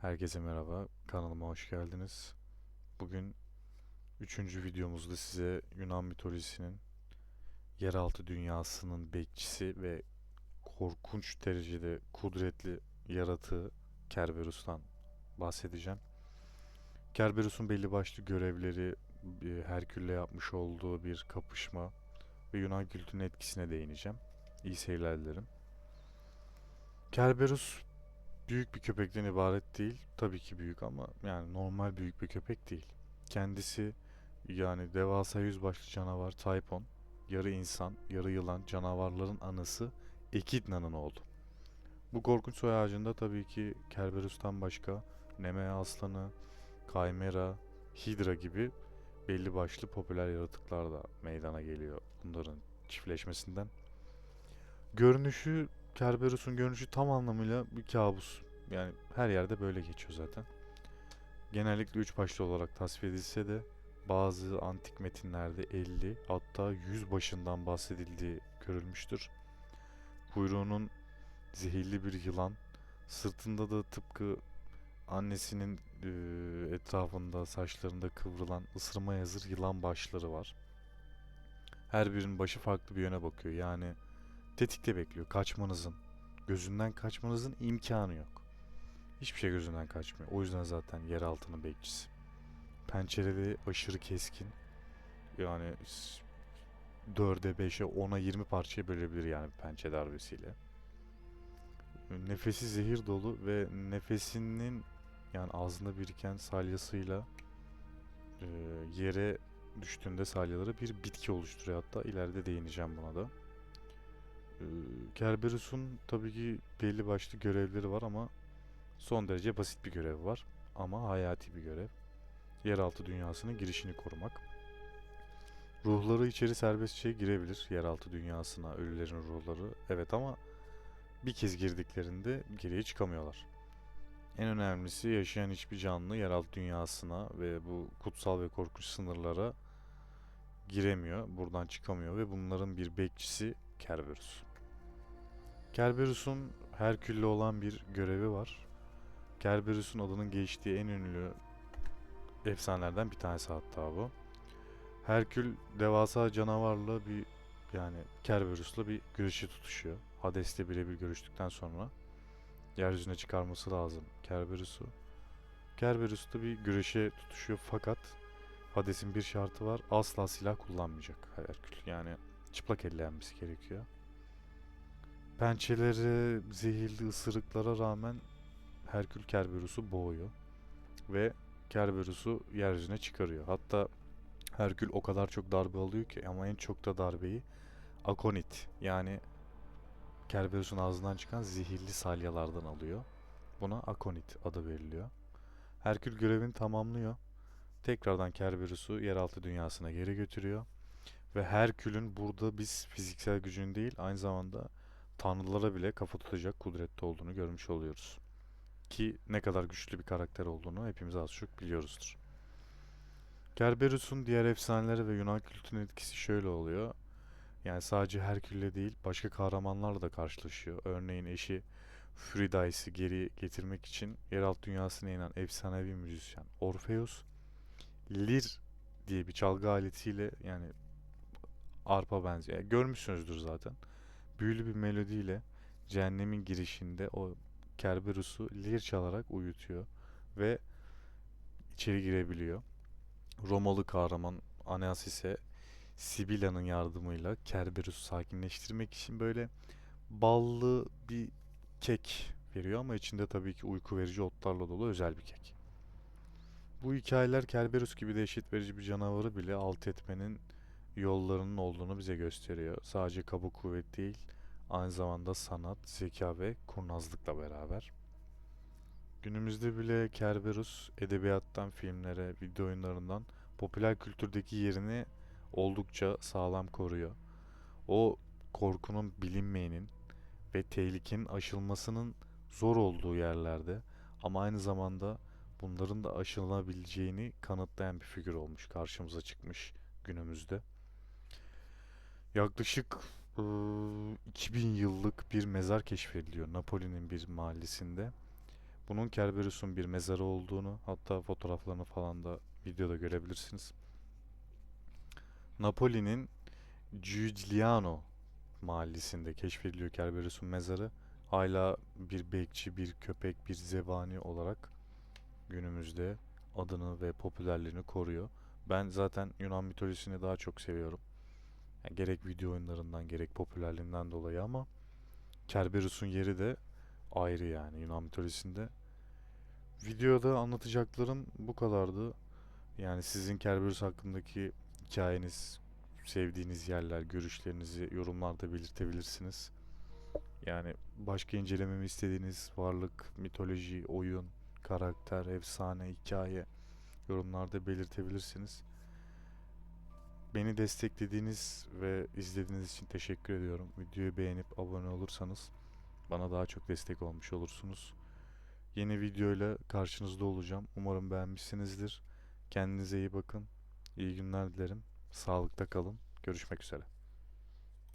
Herkese merhaba, kanalıma hoş geldiniz. Bugün üçüncü videomuzda size Yunan mitolojisinin yeraltı dünyasının bekçisi ve korkunç derecede kudretli yaratığı Kerberus'tan bahsedeceğim. Kerberus'un belli başlı görevleri, bir Herkül'le yapmış olduğu bir kapışma ve Yunan kültürünün etkisine değineceğim. İyi seyirler dilerim. Kerberus büyük bir köpekten ibaret değil. Tabii ki büyük ama yani normal büyük bir köpek değil. Kendisi yani devasa yüzbaşlı canavar Typhon, yarı insan, yarı yılan canavarların anısı Ekidna'nın oğlu. Bu korkunç soy ağacında tabii ki Kerberus'tan başka Nemea aslanı, Kaymera, Hidra gibi belli başlı popüler yaratıklar da meydana geliyor bunların çiftleşmesinden. Görünüşü Kerberus'un görünüşü tam anlamıyla bir kabus. Yani her yerde böyle geçiyor zaten. Genellikle üç başlı olarak tasvir edilse de bazı antik metinlerde 50 hatta 100 başından bahsedildiği görülmüştür. Kuyruğunun zehirli bir yılan, sırtında da tıpkı annesinin etrafında saçlarında kıvrılan ısırmaya hazır yılan başları var. Her birinin başı farklı bir yöne bakıyor. Yani tetikte bekliyor kaçmanızın. Gözünden kaçmanızın imkanı yok. Hiçbir şey gözünden kaçmıyor. O yüzden zaten yer altının bekçisi. Pençeleri aşırı keskin. Yani s- 4'e 5'e 10'a 20 parçaya bölebilir yani pençe darbesiyle. Nefesi zehir dolu ve nefesinin yani ağzında biriken salyasıyla yere düştüğünde salyaları bir bitki oluşturuyor. Hatta ileride değineceğim buna da. Kerberus'un tabii ki belli başlı görevleri var ama son derece basit bir görev var. Ama hayati bir görev. Yeraltı dünyasının girişini korumak. Ruhları içeri serbestçe girebilir yeraltı dünyasına ölülerin ruhları. Evet ama bir kez girdiklerinde geriye çıkamıyorlar. En önemlisi yaşayan hiçbir canlı yeraltı dünyasına ve bu kutsal ve korkunç sınırlara giremiyor, buradan çıkamıyor ve bunların bir bekçisi Kerberus. Kerberus'un Herkül'le olan bir görevi var. Kerberus'un adının geçtiği en ünlü efsanelerden bir tanesi hatta bu. Herkül devasa canavarla bir yani Kerberus'la bir güreşi tutuşuyor. Hades'le birebir görüştükten sonra yeryüzüne çıkarması lazım Kerberus'u. Kerberus da bir güreşe tutuşuyor fakat Hades'in bir şartı var. Asla silah kullanmayacak Herkül. Yani çıplak elle yenmesi gerekiyor. Pençeleri zehirli ısırıklara rağmen Herkül Kerberus'u boğuyor. Ve Kerberus'u yeryüzüne çıkarıyor. Hatta Herkül o kadar çok darbe alıyor ki ama en çok da darbeyi Akonit yani Kerberus'un ağzından çıkan zehirli salyalardan alıyor. Buna Akonit adı veriliyor. Herkül görevini tamamlıyor. Tekrardan Kerberus'u yeraltı dünyasına geri götürüyor. Ve Herkül'ün burada biz fiziksel gücün değil aynı zamanda tanrılara bile kafa tutacak kudrette olduğunu görmüş oluyoruz. Ki ne kadar güçlü bir karakter olduğunu hepimiz az çok biliyoruzdur. Kerberus'un diğer efsanelere ve Yunan kültürüne etkisi şöyle oluyor. Yani sadece Herkül'le değil başka kahramanlarla da karşılaşıyor. Örneğin eşi Eurydice'ı geri getirmek için yeraltı dünyasına inen efsanevi müzisyen Orpheus lir diye bir çalgı aletiyle yani arpa benziyor. Yani görmüşsünüzdür zaten. Büyülü bir melodiyle cehennemin girişinde o Kerberus'u lir çalarak uyutuyor ve içeri girebiliyor. Romalı kahraman Aeneas ise Sibilla'nın yardımıyla Kerberus'u sakinleştirmek için böyle ballı bir kek veriyor ama içinde tabii ki uyku verici otlarla dolu özel bir kek. Bu hikayeler Kerberus gibi dehşet verici bir canavarı bile alt etmenin yollarının olduğunu bize gösteriyor. Sadece kaba kuvvet değil, aynı zamanda sanat, zeka ve kurnazlıkla beraber. Günümüzde bile Kerberus edebiyattan filmlere, video oyunlarından popüler kültürdeki yerini oldukça sağlam koruyor. O korkunun bilinmeyenin ve tehlikenin aşılmasının zor olduğu yerlerde ama aynı zamanda bunların da aşılabileceğini kanıtlayan bir figür olmuş, karşımıza çıkmış günümüzde. Yaklaşık ıı, 2000 yıllık bir mezar keşfediliyor Napoli'nin bir mahallesinde. bunun Kerberus'un bir mezarı olduğunu hatta fotoğraflarını falan da videoda görebilirsiniz. Napoli'nin Giuliano mahallesinde keşfediliyor Kerberus'un mezarı. Hala bir bekçi, bir köpek, bir zebani olarak günümüzde adını ve popülerliğini koruyor. Ben zaten Yunan mitolojisini daha çok seviyorum. Yani gerek video oyunlarından gerek popülerliğinden dolayı ama Kerberus'un yeri de ayrı yani Yunan mitolojisinde. Videoda anlatacaklarım bu kadardı. Yani sizin Kerberus hakkındaki hikayeniz, sevdiğiniz yerler, görüşlerinizi yorumlarda belirtebilirsiniz. Yani başka incelememi istediğiniz varlık, mitoloji, oyun, karakter, efsane, hikaye yorumlarda belirtebilirsiniz. Beni desteklediğiniz ve izlediğiniz için teşekkür ediyorum. Videoyu beğenip abone olursanız bana daha çok destek olmuş olursunuz. Yeni videoyla karşınızda olacağım. Umarım beğenmişsinizdir. Kendinize iyi bakın. İyi günler dilerim. Sağlıkta kalın. Görüşmek üzere.